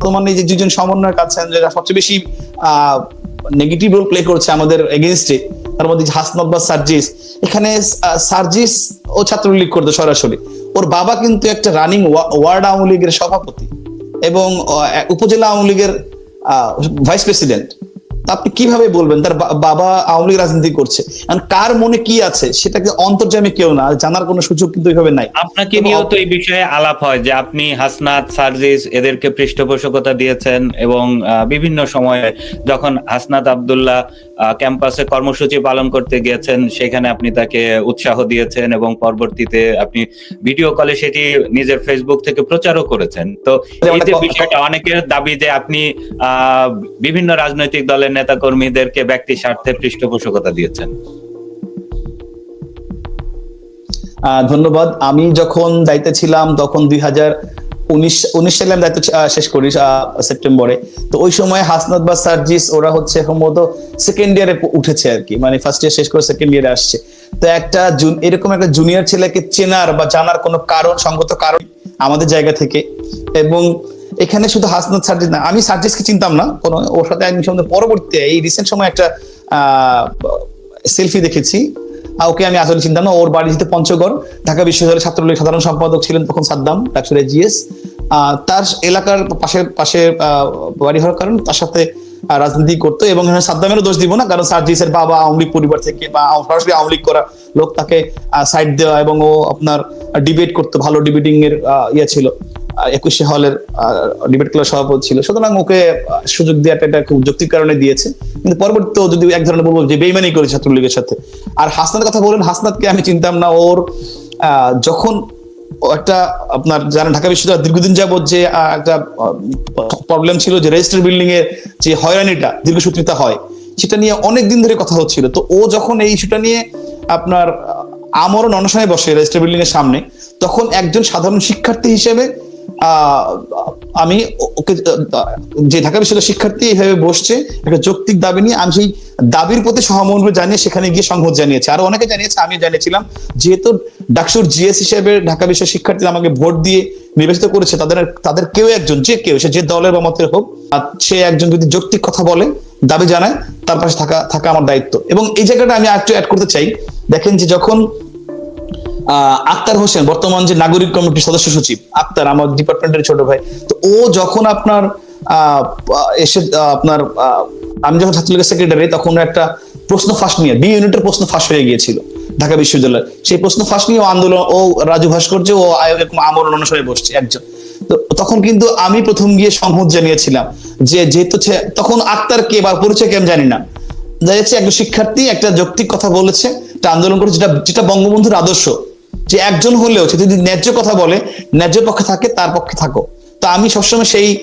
বর্তমানে যে দুজন সমন্বয়ক আছেন যারা সবচেয়ে বেশি নেগেটিভ রোল প্লে করছে আমাদের এগেনস্টে তার মধ্যে হাসনাত বা সার্জিস। এখানে সার্জিস ও ছাত্রলীগ করতো সরাসরি। ওর বাবা কিন্তু একটা রানিং ওয়ার্ড আওয়ামী লীগের সভাপতি এবং উপজেলা আওয়ামী লীগের ভাইস প্রেসিডেন্ট আপনি কীভাবে বলবেন? তার বাবা আওয়ামী লীগ রাজনীতি করছে। কার মনে কি আছে? সেটাকে অন্তর্জামে কেউ না জানার কোনো সুযোগ কিন্তু এইভাবে নাই। আপনাকে নিয়েও তো এই বিষয়ে আলাপ হয় যে আপনি হাসনাত, সার্জিস এদেরকে পৃষ্ঠপোষকতা দিয়েছেন এবং বিভিন্ন সময়ে যখন হাসনাত আব্দুল্লাহ ক্যাম্পাসে কর্মসূচি পালন করতে গিয়েছেন, সেখানে আপনি তাকে উৎসাহ দিয়েছেন এবং পরবর্তীতে আপনি ভিডিও কলে সেটি নিজের ফেসবুক থেকে প্রচারও করেছেন। তো এই যে বিষয়টা, অনেকের দাবি যে আপনি বিভিন্ন রাজনৈতিক দলের নেতা কর্মীদেরকে ব্যক্তি স্বার্থে পৃষ্ঠপোষকতা দিয়েছেন। ধন্যবাদ। আমি যখন দায়িত্বে ছিলাম, তখন দুই হাজার উনিশ উনিশ সালে আমি দায়িত্ব শেষ করি সেপ্টেম্বরে। তো ওই সময় হাসনাত বা সার্জিস, ওরা হচ্ছে সম্ভবত সেকেন্ড ইয়ারে উঠেছে আর কি। মানে ফার্স্ট ইয়ার শেষ করে সেকেন্ড ইয়ারে আসছে। তো একটা এরকম একটা জুনিয়র ছেলেকে চেনার বা জানার কোনো কারণ, সঙ্গত কারণ আমাদের জায়গা থেকে। এবং এখানে শুধু হাসনাত সার্জিস না, আমি সার্জিসকে চিনতাম না, কোনো ওর সাথে আমি সম্বন্ধে পরবর্তীতে এই রিসেন্ট সময় একটা সেলফি দেখেছি। ওকে আমি আসলে চিন্তা না, ওর বাড়ি যেতে পঞ্চগড়, ঢাকা বিশ্ববিদ্যালয়ের ছাত্রলীগ সাধারণ সম্পাদক ছিলেন তখন সাদ্দাম ডাক্তার জিএস তার এলাকার পাশে পাশে বাড়ি হওয়ার কারণে তার সাথে রাজনীতি করতো এবং সাদ্দামেরও দোষ দিব না, কারণ সার্জিসের বাবা আওয়ামী লীগ পরিবার থেকে বা সরাসরি আওয়ামী লীগ করা লোক তাকে সাইড দেওয়া এবং ও আপনার ডিবেট করতো, ভালো ডিবেটিং এর ইয়ে ছিল। একুশে হলের ডিবেট ক্লাব সভাপতি ছিল। সুতরাং ওকে সুযোগ দেওয়াটা এটা খুব যৌক্তিক কারণে দিয়েছে। কিন্তু পরবর্তীতে ও যদি এক ধরনের বলব যে বেইমানি করে ছাত্রলীগের সাথে। আর হাসনাতের কথা বলেন হাসনাতকে আমি চিনতাম না। ওর যখন একটা আপনার জানেন, ঢাকা বিশ্ববিদ্যালয় দীর্ঘদিন যাবৎ যে একটা প্রবলেম ছিল যে রেজিস্টার বিল্ডিং এর যে হয়রানিটা, দীর্ঘসূত্রিতা হয়, সেটা নিয়ে অনেক দিন ধরে কথা হচ্ছিল। তো ও যখন এই ইস্যুটা নিয়ে আপনার আমরণ অনশনে বসে রেজিস্টার বিল্ডিং এর সামনে, তখন একজন সাধারণ শিক্ষার্থী হিসেবে আমি ওকে, যে ঢাকা বিশ্ববিদ্যালয়ের শিক্ষার্থী এইভাবে বসছে, একটা যৌক্তিক দাবি নিয়ে আমি সেই দাবির প্রতি সহমর্ম জানিয়ে সেখানে গিয়ে সংহত জানিয়েছে। আরও অনেকে জানিয়েছে আমি জানিয়েছিলাম, যেহেতু ডাকসুর জিএস হিসেবে ঢাকা বিশ্বের শিক্ষার্থীরা আমাকে ভোট দিয়ে নির্বাচিত করেছে, তাদের তাদের কেউ একজন, যে কেউ, সে যে দলের বা মতের হোক সে একজন যদি যৌক্তিক কথা বলে, দাবি জানায়, তার পাশে থাকা থাকা আমার দায়িত্ব। এবং এই জায়গাটা আমি একটু অ্যাড করতে চাই। দেখেন যে যখন আক্তার হোসেন, বর্তমান যে নাগরিক কমিটির সদস্য সচিব, আক্তার আমার ডিপার্টমেন্টের ছোট ভাই, তো ও যখন আপনার এসে আপনার আমি যখন ছাত্রলীগের সেক্রেটারি তখন একটা প্রশ্ন ফাঁস নিয়ে বি ইউনিটের প্রশ্ন ফাঁস হয়ে গিয়েছিল ঢাকা বিশ্ববিদ্যালয়। সেই প্রশ্ন ফাঁস নিয়ে আন্দোলন, ও রাজু ভাস্কর্য ও আয়োগ এরকম আমরণ অনুসারে বসছে একজন। তো তখন কিন্তু আমি প্রথম গিয়ে সংহত জানিয়েছিলাম যে যেহেতু তখন আক্তার কে বা পরিচয় কে আমি জানি না। যাচ্ছে একজন শিক্ষার্থী একটা যৌক্তিক কথা বলেছে, একটা আন্দোলন করেছে, যেটা যেটা বঙ্গবন্ধুর আদর্শ। যে একজন হলেও সে যদি ন্যায্য কথা বলে, ন্যায্য পক্ষে থাকে, তার পক্ষে থাকো। তো আমি সবসময় সেই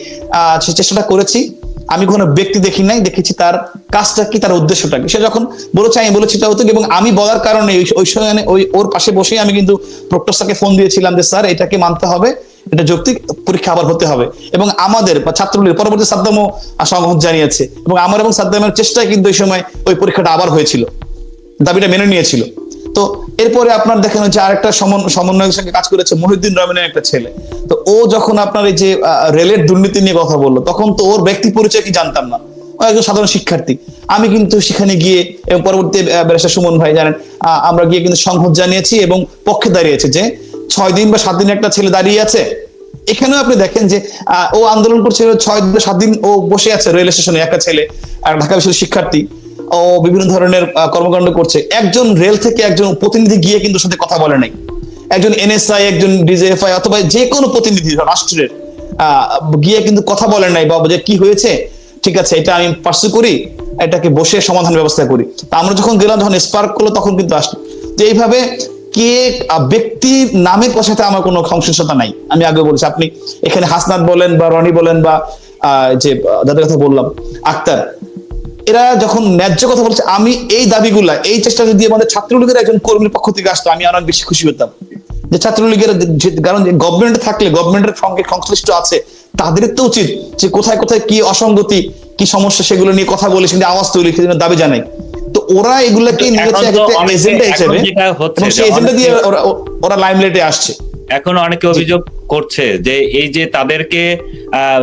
চেষ্টাটা করেছি। আমি কোনো ব্যক্তি দেখি নাই, দেখেছি তার কাজটা কি, তার উদ্দেশ্যটা কি। সে যখন বলেছে, আমি বলেছি এটা হতো এবং আমি বলার কারণে ওই- সময় ওই, ওর পাশে বসেই আমি কিন্তু প্রক্টরসাকে ফোন দিয়েছিলাম যে, স্যার, এটাকে মানতে হবে, এটা যৌক্তিক পরীক্ষা আবার হতে হবে। এবং আমাদের বা ছাত্রলীগ, পরবর্তী সাদ্দামও সংহত জানিয়েছে। এবং আমার এবং সাদ্দামের চেষ্টায় কিন্তু ওই সময় ওই পরীক্ষাটা আবার হয়েছিল। দাবিটা মেনে নিয়েছিল। তো এরপরে আপনার দেখেন হচ্ছে আরেকটা সমন- সমন্বয়ের সঙ্গে কাজ করেছে, মহিউদ্দিন রহমানের একটা ছেলে। তো ও যখন আপনার এই যে রেলের দুর্নীতি নিয়ে কথা বলল, তখন তো ওর ব্যক্তি পরিচয় কি জানতাম না। একজন সাধারণ শিক্ষার্থী। আমি কিন্তু সেখানে গিয়ে এবং পরবর্তী ব্যারিস্টার সুমন ভাই জানেন আমরা গিয়ে কিন্তু সংহত জানিয়েছি এবং পক্ষে দাঁড়িয়েছে যে, ছয় দিন বা সাত দিন একটা ছেলে দাঁড়িয়ে আছে। এখানেও আপনি দেখেন যে ও আন্দোলন করছে ছয় সাত দিন ও বসে আছে রেল স্টেশনে, একটা ছেলে, আর ঢাকা বিশ্ববিদ্যালয়ের শিক্ষার্থী। ও বিভিন্ন ধরনের কর্মকাণ্ড করছে। একজন রেল থেকে একজন প্রতিনিধি গিয়ে কিন্তু সাথে কথা বলে নাই। একজন এনএসআই, একজন ডিজেএফআই অথবা যে কোনো প্রতিনিধি রাষ্ট্রের গিয়ে কিন্তু কথা বলে নাই বাবা যে কি হয়েছে, ঠিক আছে, এটা আমি পার্সু করি, এটাকে বসে সমাধান ব্যবস্থা করি। তা আমরা যখন গেলাম, যখন স্পার্ক করল, তখন কিন্তু আসলো। তো এইভাবে কে ব্যক্তির নামের সাথে আমার কোনো সংশ্লিষ্টতা নাই। আমি আগে বলছি, আপনি এখানে হাসনাত বলেন বা রনি বলেন বা যে যাদের কথা বললাম, আক্তার এরা যখন ন্যায্য কথা বলছে আমি এই দাবিগুলা এই চেষ্টা যদি আমাদের ছাত্রলীগের একজন কর্মীর পক্ষ থেকে আসতো আমি অনেক বেশি খুশি হতাম। যে ছাত্রলীগের কারণ গভর্নমেন্টে থাকলে গভর্নমেন্টের সঙ্গে সংশ্লিষ্ট আছে তাদের তো উচিত যে কোথায় কোথায় কি অসঙ্গতি কি সমস্যা সেগুলো নিয়ে কথা বলে সেগুলো আওয়াজ তৈরি সেজন্য দাবি জানাই। তো ওরা এগুলাকে নিয়েছে একটা এজেন্ডা হিসেবে এবং সেই এজেন্ডা দিয়ে ওরা ওরা লাইমলাইটে আসছে। এখন অনেকে অভিযোগ করছে যে এই যে তাদেরকে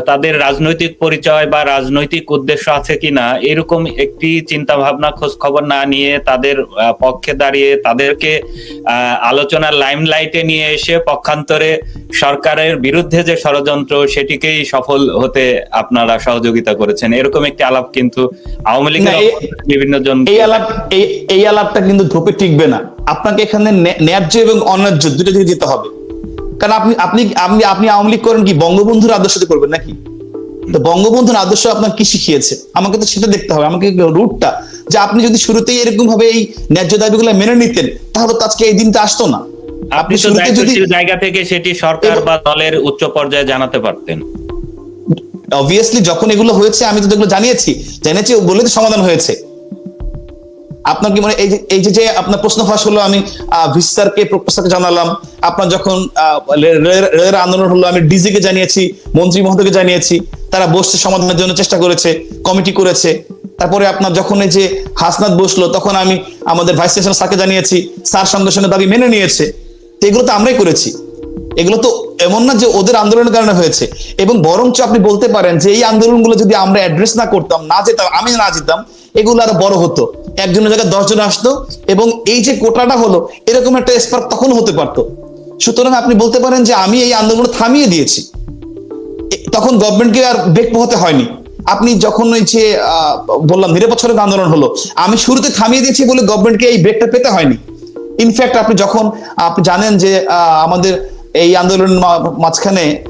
তাদের রাজনৈতিক পরিচয় বা রাজনৈতিক উদ্দেশ্য আছে কিনা এরকম একটি চিন্তা ভাবনা খোঁজ খবর না নিয়ে তাদের পক্ষে দাঁড়িয়ে তাদেরকে আলোচনার লাইমলাইটে নিয়ে এসে পক্ষান্তরে সরকারের বিরুদ্ধে যে ষড়যন্ত্র সেটিকেই সফল হতে আপনারা সহযোগিতা করেছেন। এরকম একটি আলাপ কিন্তু আওয়ামী লীগের বিভিন্ন জন এই আলাপ এই আলাপটা কিন্তু ধোপে টিকবে না। আপনাকে এখানে ন্যা- ন্যায্য এবং অন্যায্য দুটো দিকে যেতে হবে। কারণ আপনি আপনি আপনি আপনি আওয়ামী লীগ করেন কি? বঙ্গবন্ধুর আদর্শতে করবেন নাকি? তো বঙ্গবন্ধুর আদর্শ আপনার কি শিখিয়েছে? আমাকে তো সেটা দেখতে হবে। আমাকে রুটটা যে আপনি যদি শুরুতেই এরকম ভাবে এই ন্যায্য দাবিগুলো মেনে নিতেন তাহলে তো আজকে এই দিনটা আসতো না। আপনি শুরুতে যদি জায়গা থেকে সেটি সরকার বা দলের উচ্চ পর্যায়ে জানাতে পারতেন। অবভিয়াসলি যখন এগুলো হয়েছে আমি তো এগুলো জানিয়েছি জানিয়েছি বলে তো সমাধান হয়েছে। আপনার কি মানে এই যে যে আপনার প্রশ্ন ফাঁস হলো, আমি ভিস্তারকে প্রফেসরকে জানালাম। আপনার যখন রেলের আন্দোলন হলো, আমি ডিজি কে জানিয়েছি, মন্ত্রী মহোদয়কে জানিয়েছি, তারা বসছে সমাধানের জন্য চেষ্টা করেছে, কমিটি করেছে। তারপরে আপনার যখন এই যে হাসনাত বসল, তখন আমি আমাদের ভাইস চ্যান্সেলর স্যারকে জানিয়েছি, স্যার সঙ্গে সঙ্গে দাবি মেনে নিয়েছে। এগুলো তো আমরাই করেছি। এগুলো তো এমন না যে ওদের আন্দোলনের কারণে হয়েছে। এবং বরঞ্চ আপনি বলতে পারেন যে এই আন্দোলনগুলো যদি আমরা অ্যাড্রেস না করতাম, না যেতাম, আমি না যেতাম, এগুলো আরও বড় হতো। একজনের জায়গায় দশজন আসতো এবং এই যে কোটাটা হলো, এরকম একটা স্পার্ক তখন হতে পারতো। সুতরাং আপনি বলতে পারেন যে আমি এই আন্দোলন থামিয়ে দিয়েছি। তখন গভর্নমেন্টকে আর বেগ পোহাতে হয়নি। আপনি যখন ওই যে বললাম নিরাপচ্ছরক আন্দোলন হলো, আমি শুরুতে থামিয়ে দিয়েছি বলে গভর্নমেন্টকে এই ব্রেকটা পেতে হয়নি। ইনফ্যাক্ট আপনি যখন, আপনি জানেন যে আমাদের এই আন্দোলনের মা- মাঝখানে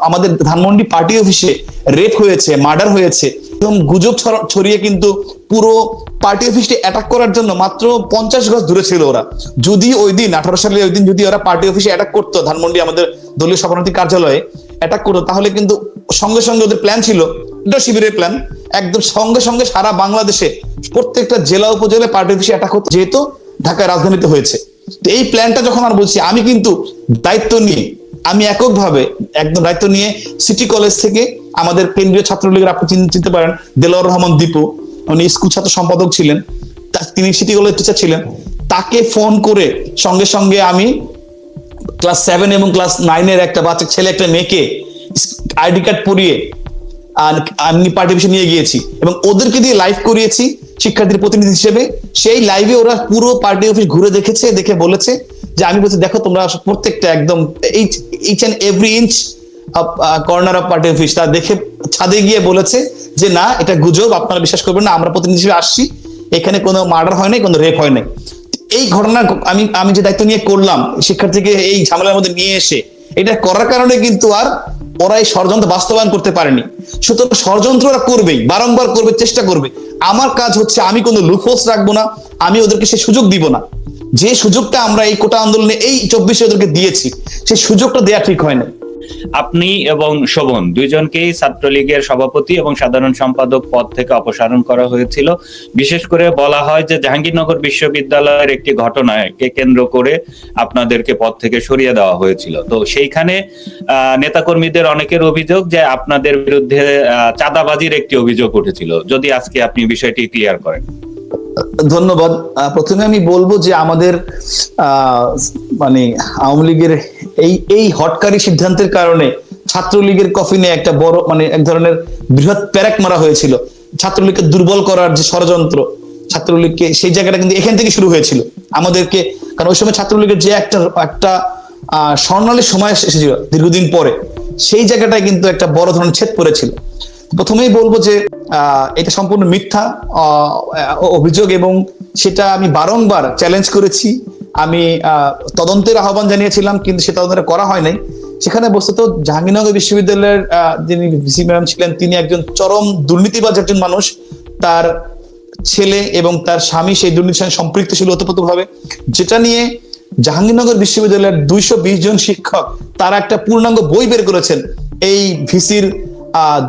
আমাদের ধানমন্ডি পার্টি অফিসে রেপ হয়েছে, মার্ডার হয়েছে। এবং গুজব ছড়িয়ে কিন্তু পুরো পার্টি অফিসটি অ্যাটাক করার জন্য মাত্র পঞ্চাশ গজ দূরে ছিল ওরা। যদি ওই দিন, আঠারো সালে ওই দিন যদি ওরা পার্টি অফিসে অ্যাটাক করতো, ধানমন্ডি আমাদের দলীয় সভাপতি কার্যালয়ে অ্যাটাক করতো, তাহলে কিন্তু সঙ্গে সঙ্গে ওদের প্ল্যান ছিল, এটা শিবিরের প্ল্যান একদম সঙ্গে সঙ্গে সারা বাংলাদেশে প্রত্যেকটা জেলা উপজেলায় পার্টি অফিসে অ্যাটাক হতো, যেহেতু ঢাকায় রাজধানীতে হয়েছে। এই প্ল্যানটা যখন আর বলছি, আমি কিন্তু দায়িত্ব নিয়ে, আমি এককভাবে একদম দায়িত্ব নিয়ে সিটি কলেজ থেকে আমাদের কেন্দ্রীয় ছাত্রলীগের আপনি চিন- চিনতে পারেন দেলোয়ার রহমান দীপু, উনি স্কুল ছাত্র সম্পাদক ছিলেন তিনি সিটি কলেজ টিচার ছিলেন। তাকে ফোন করে সঙ্গে সঙ্গে আমি ক্লাস সেভেন এবং ক্লাস নাইনের একটা বাচ্চা, ছেলে, একটা মেয়েকে, আইডি কার্ড পরিয়ে আমি পার্টি অফিসে নিয়ে গিয়েছি এবং ওদেরকে দিয়ে লাইভ করিয়েছি শিক্ষার্থীর প্রতিনিধি হিসেবে। সেই লাইভে ওরা পুরো পার্টি অফিস ঘুরে দেখেছে, দেখে বলেছে যে আমি বলছি, দেখো তোমরা প্রত্যেকটা একদম each and every inch corner of party office তা দেখে ছাদে গিয়ে বলেছে যে, না, এটা গুজব, আপনারা বিশ্বাস করবেন না, আমরা প্রতিনিধি হিসেবে আসছি। এখানে কোনো মার্ডার হয় নাই, কোনো রেপ হয় নাই। এই ঘটনা আমি আমি যে দায়িত্ব নিয়ে করলাম, শিক্ষার্থীকে এই ঝামেলার মধ্যে নিয়ে এসে, এটা করার কারণে কিন্তু আর ওরা এই ষড়যন্ত্র বাস্তবায়ন করতে পারেনি। সুতরাং ষড়যন্ত্র ওরা করবেই, বারংবার করবে, চেষ্টা করবে। আমার কাজ হচ্ছে আমি কোনো লুফোস রাখব না, আমি ওদেরকে সেই সুযোগ দিব না। যে সুযোগটা আমরা এই কোটা আন্দোলনে এই চব্বিশে ওদেরকে দিয়েছি, সেই সুযোগটা দেয়া ঠিক হয় না আপনি এবং শোভন দুইজনকেই ছাত্রলীগের সভাপতি এবং সাধারণ সম্পাদক পদ থেকে অপসারণ করা হয়েছিল। বিশেষ করে বলা হয় যে জাহাঙ্গীরনগর বিশ্ববিদ্যালয়ের একটি ঘটনাকে কেন্দ্র করে আপনাদেরকে পদ থেকে সরিয়ে দেওয়া হয়েছিল। তো সেইখানে নেতাকর্মীদের অনেকের অভিযোগ যে আপনাদের বিরুদ্ধে চাঁদাবাজির একটি অভিযোগ উঠেছিল। যদি আজকে আপনি বিষয়টি ক্লিয়ার করেন। ধন্যবাদ। প্রথমে আমি বলব যে আমাদের মানে আওয়ামী লীগের এই এই হটকারী সিদ্ধান্তের কারণে ছাত্রলীগের কফিনে একটা বড় মানে এক ধরনের বৃহৎ প্যারাক মারা হয়েছিল। ছাত্রলীগকে দুর্বল করার যে ষড়যন্ত্র ছাত্রলীগকে সেই জায়গাটা কিন্তু এখান থেকে শুরু হয়েছিল। আমাদেরকে কারণ ওই সময় ছাত্রলীগের যে একটা একটা আহ, স্বর্ণালী সময় এসেছিল দীর্ঘদিন পরে সেই জায়গাটায় কিন্তু একটা বড় ধরনের ছেদ পড়েছিল। প্রথমেই বলব যে এটা সম্পূর্ণ মিথ্যা অভিযোগ এবং সেটা আমি বারংবার চ্যালেঞ্জ করেছি। আমি তদন্তের আহ্বান জানিয়েছিলাম, কিন্তু সে তদন্ত করা হয় নাই। সেখানে বস্তুত জাহাঙ্গীরনগর বিশ্ববিদ্যালয়ের যিনি ভিসি ম্যাডাম ছিলেন, তিনি একজন চরম দুর্নীতিবাজ একজন মানুষ। তার ছেলে এবং তার স্বামী সেই দুর্নীতির সঙ্গে সম্পৃক্ত ছিল ওতপ্রোতভাবে। যেটা নিয়ে জাহাঙ্গীরনগর বিশ্ববিদ্যালয়ের দুইশো বিশ জন শিক্ষক, তারা একটা পূর্ণাঙ্গ বই বের করেছেন। এই ভিসির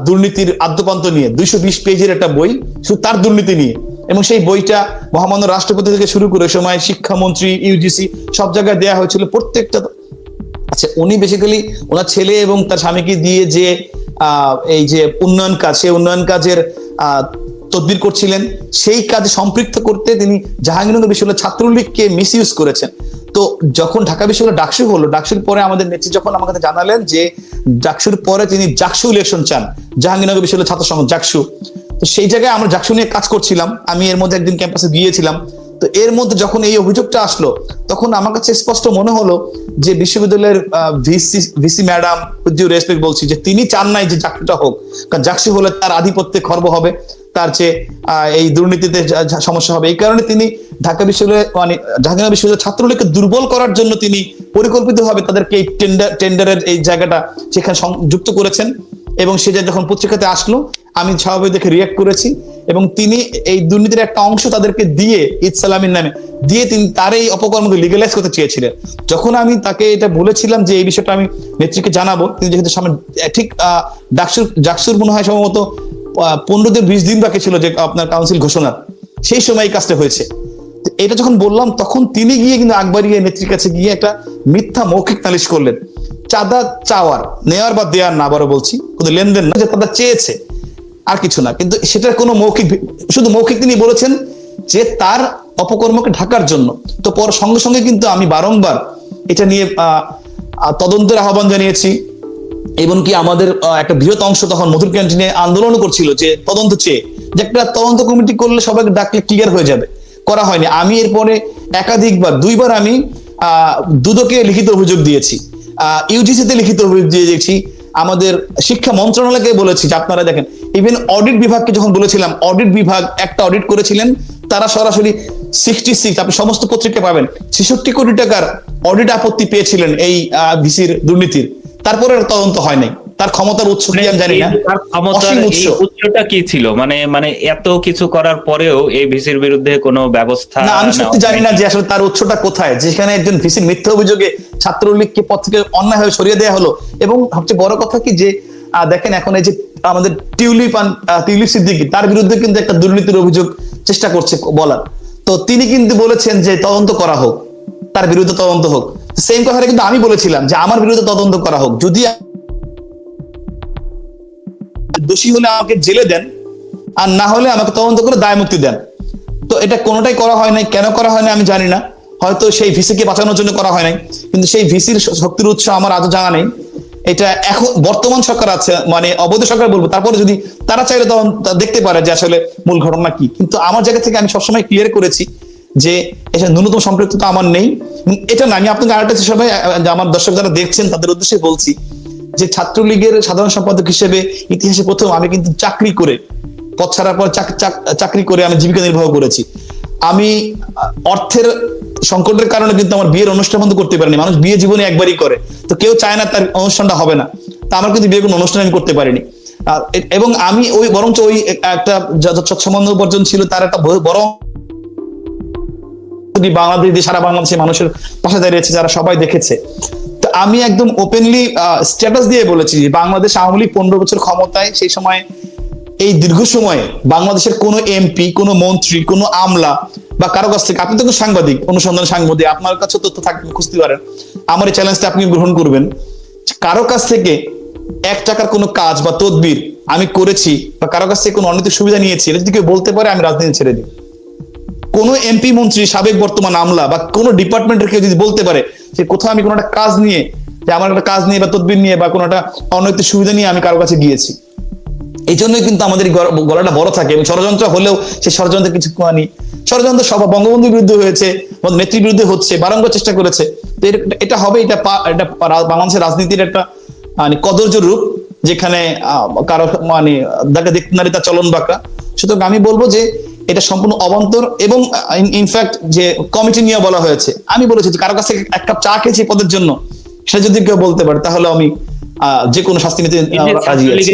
দুর্নীতির আদ্যপান্ত নিয়ে, দুইশো বিশ পেজের একটা বই, শুধু তার দুর্নীতি নিয়ে। এবং সেই বইটা মহামান্য রাষ্ট্রপতি থেকে শুরু করে, সময় শিক্ষামন্ত্রী ইউজিসি সব জায়গায় দেওয়া হয়েছিল। প্রত্যেকটা আচ্ছা উনি বেসিক্যালি ওনার ছেলে এবং তার স্বামীকে দিয়ে যে এই যে উন্নয়ন কাজ, সেই উন্নয়ন কাজের তদবির করছিলেন। সেই কাজে সম্পৃক্ত করতে তিনি জাহাঙ্গীরনগর বিশ্ববিদ্যালয় ছাত্রলীগকে মিস ইউজ করেছেন। তো যখন ঢাকা বিশ্ববিদ্যালয় ডাকসু হলো, ডাকসুর পরে আমাদের নেত্রী যখন আমার কাছে জানালেন যে ডাকসুর পরে তিনি জাকসু ইলেকশন চান, জাহাঙ্গীরনগর বিশ্ববিদ্যালয় ছাত্র সংঘ জাকসু, তো সেই জায়গায় আমরা জাকসু নিয়ে কাজ করছিলাম। আমি এর মধ্যে একদিন ক্যাম্পাসে গিয়েছিলাম। তো এর মধ্যে যখন এই অভিযোগটা আসলো, তখন আমার কাছে স্পষ্ট মনে হলো যে বিশ্ববিদ্যালয়ের ভিসি ভিসি ম্যাডাম রেসপেক্ট বলছি, যে তিনি চান নাই যে চাকরিটা হোক। কারণ জাকসু হলে তার আধিপত্যে খর্ব হবে। তার চেয়ে এই দুর্নীতিতে সমস্যা হবে। এই কারণে তিনি ঢাকা বিশ্ববিদ্যালয় মানে জাহাঙ্গীরনগর বিশ্ববিদ্যালয় ছাত্রলীগকে দুর্বল করার জন্য তিনি পরিকল্পিতভাবে তাদেরকে এই টেন্ডার টেন্ডারের এই জায়গাটা সেখানে যুক্ত করেছেন এবং সেটা যখন পত্রিকাতে আসলো, আমি স্বাভাবিক দেখে রিয়াক্ট করেছি এবং তিনি এই দুর্নীতির একটা অংশ তাদেরকে দিয়ে ঈদ সালামের নামে, দিয়ে তিনি তার এই অপকর্মকে লিগালাইজ করতে চেয়েছিলেন। যখন আমি তাকে এটা বলেছিলাম যে এই বিষয়টা আমি নেত্রীকে জানাব, তিনি যেহেতু সামনে ঠিক ডাকসুর ডাকসুর মনে হয় সম্ভবত পনেরো দিন, বিশ দিন বাকি ছিল যে আপনার কাউন্সিল ঘোষণা। সেই সময় এই কাজটা হয়েছে। এটা যখন বললাম, তখন তিনি গিয়ে কিন্তু আকবরিয়ে নেত্রীর কাছে গিয়ে একটা মিথ্যা মৌখিক নালিশ করলেন। চাঁদা চাওয়ার নেওয়ার বা দেওয়ার না, আবারও বলছি, কোনো লেনদেন না, যে তারা চেয়েছে, আর কিছু না। কিন্তু সেটার কোনো মৌখিক শুধু মৌখিক তিনি বলেছেন যে তার অপকর্মকে ঢাকার জন্য। তো পর সঙ্গে সঙ্গে কিন্তু আমি বারংবার এটা নিয়ে তদন্তের আহ্বান জানিয়েছি। এমনকি আমাদের একটা বৃহৎ অংশ তখন মধুর ক্যান্টিনে আন্দোলন করছিল যে তদন্ত চেয়ে, যে একটা তদন্ত কমিটি করলে সবাইকে ডাকলে ক্লিয়ার হয়ে যাবে। করা হয়নি। আমি এরপরে একাধিকবার, দুইবার আমি দুদকে লিখিত অভিযোগ দিয়েছি। ইউজিসিতে লিখিত অভিযোগ দিয়ে দিয়েছি। আমাদের শিক্ষা মন্ত্রণালয়কে বলেছি যে আপনারা দেখেন ইভেন অডিট বিভাগকে যখন বলেছিলাম অডিট বিভাগ একটা অডিট করেছিলেন, তারা সরাসরি সিক্সটি সিক্স আপনি সমস্ত পত্রিকা পাবেন, ছেষট্টি কোটি টাকার অডিট আপত্তি পেয়েছিলেন এই ভিসির দুর্নীতির। তারপরে তদন্ত হয় নাই। তার ক্ষমতার উৎস কি আমি জানি না। তার ক্ষমতার উৎসটা কি ছিল? মানে মানে এত কিছু করার পরেও এই ভিসির বিরুদ্ধে কোনো ব্যবস্থা না আমি সত্যি জানি না যে আসলে তার উৎসটা কোথায়। যেখানে একজন ভিসির মিথ্যা অভিযোগে ছাত্রলীগকে পদ থেকে অন্যায়ভাবে সরিয়ে দেওয়া হলো। এবং সবচেয়ে বড় কথা কি যে দেখেন এখন এই যে আমাদের টিউলিপ টিউলিপ সিদ্দিকি তার বিরুদ্ধে কিন্তু একটা দুর্নীতির অভিযোগ চেষ্টা করছে বলার। তো তিনি কিন্তু বলেছেন যে তদন্ত করা হোক তার বিরুদ্ধে তদন্ত হোক। সেম কথাটা কিন্তু আমি বলেছিলাম যে আমার বিরুদ্ধে তদন্ত করা হোক। যদি দোষী হলে আমাকে জেলে দেন, আর না হলে আমাকে তদন্ত করে দায় মুক্তি দেন। তো এটা কোনোটাই করা হয় নাই, কেন করা হয় না আমি জানি না। হয়তো সেই ভিসিকে বাঁচানোর জন্য করা হয় নাই, কিন্তু সেই ভিসির শক্তির উৎস আমার আজও জানা নেই। এটা এখন বর্তমান সরকার আছে মানে অবৈধ সরকার বলব, তারপরে যদি তারা চাইলে তখন দেখতে পারে যে আসলে মূল ঘটনা কি। কিন্তু আমার জায়গা থেকে আমি সবসময় ক্লিয়ার করেছি যে এটা ন্যূনতম সম্পৃক্ততা আমার নেই। এটা না, আমি আপনাকে আরেকটা হিসাবে আমার দর্শক যারা দেখছেন, তাদের উদ্দেশ্যে বলছি যে ছাত্রলীগের সাধারণ সম্পাদক হিসেবে ইতিহাসে প্রথম আমি কিন্তু চাকরি করে পথ ছাড়ার পর চাক- চাক- চাকরি করে আমি জীবিকা নির্বাহ করেছি। আমি অর্থের সংকটের কারণে কিন্তু আমার বিয়ের অনুষ্ঠান বন্ধ করতে পারিনি। মানুষ বিয়ে জীবনে একবারই করে, তো কেউ চায় না তার অনুষ্ঠানটা হবে না। তা আমার কিন্তু বিয়ে কোনো অনুষ্ঠান আমি করতে পারিনি। এবং আমি ওই, বরঞ্চ ওই একটা যত সম্বন্ধ উপার্জন ছিল, তার একটা বড় যদি বাংলাদেশ দিয়ে সারা বাংলাদেশের মানুষের পাশে দাঁড়িয়েছে যারা সবাই দেখেছে। তো আমি একদম ওপেনলি স্ট্যাটাস দিয়ে বলেছি যে বাংলাদেশ আওয়ামী লীগ পনেরো বছর ক্ষমতায়, সেই সময় এই দীর্ঘ সময়ে বাংলাদেশের কোনো এমপি কোনো মন্ত্রী, কোনো আমলা বা কারও কাছ থেকে, আপনি তো সাংবাদিক, অনুসন্ধান সাংবাদিক, আপনার কাছে তথ্য থাকবে খুঁজতে পারেন। আমার এই চ্যালেঞ্জটা আপনি গ্রহণ করবেন। কারও কাছ থেকে এক টাকার কোনো কাজ বা তদবির আমি করেছি বা কারও কাছ থেকে কোনো অনৈতিক সুবিধা নিয়েছি, এটা যদি কেউ বলতে পারে, আমি রাজনীতি ছেড়ে দিই। কোনো এমপি মন্ত্রী, সাবেক বর্তমান আমলা বা কোনো ডিপার্টমেন্টের কেউ যদি বলতে পারে যে কোথাও আমি কোনো একটা কাজ নিয়ে, যে আমার একটা কাজ নিয়ে বা তদবির নিয়ে বা কোনো একটা অনৈতিক সুবিধা নিয়ে আমি কারও কাছে গিয়েছি এই জন্যই কিন্তু আমাদের গলাটা বড় থাকে এবং ষড়যন্ত্র হলেও সেই ষড়যন্ত্র কিছু আনি ষড়যন্ত্র সব বঙ্গবন্ধুর বিরুদ্ধে হয়েছে নেত্রীর বিরুদ্ধে হচ্ছে, বারংবার চেষ্টা করেছে। তো এটা হবে, এটা এটা বাংলাদেশের রাজনীতির একটা মানে কদর্য রূপ, যেখানে কারও মানে দেখা দেখতে নারী তার চলন বাঁকা। সুতরাং আমি বলব যে এটা সম্পূর্ণ অবান্তর এবং ইনফ্যাক্ট যে কমিটি নিয়ে বলা হয়েছে। আমি বলেছি যে কারও কাছে এক কাপ চা খেয়েছি পদের জন্য সেটা যদি কেউ বলতে পারে তাহলে আমি আহ, যে কোনো শাস্তি নিতে রাজি আছি।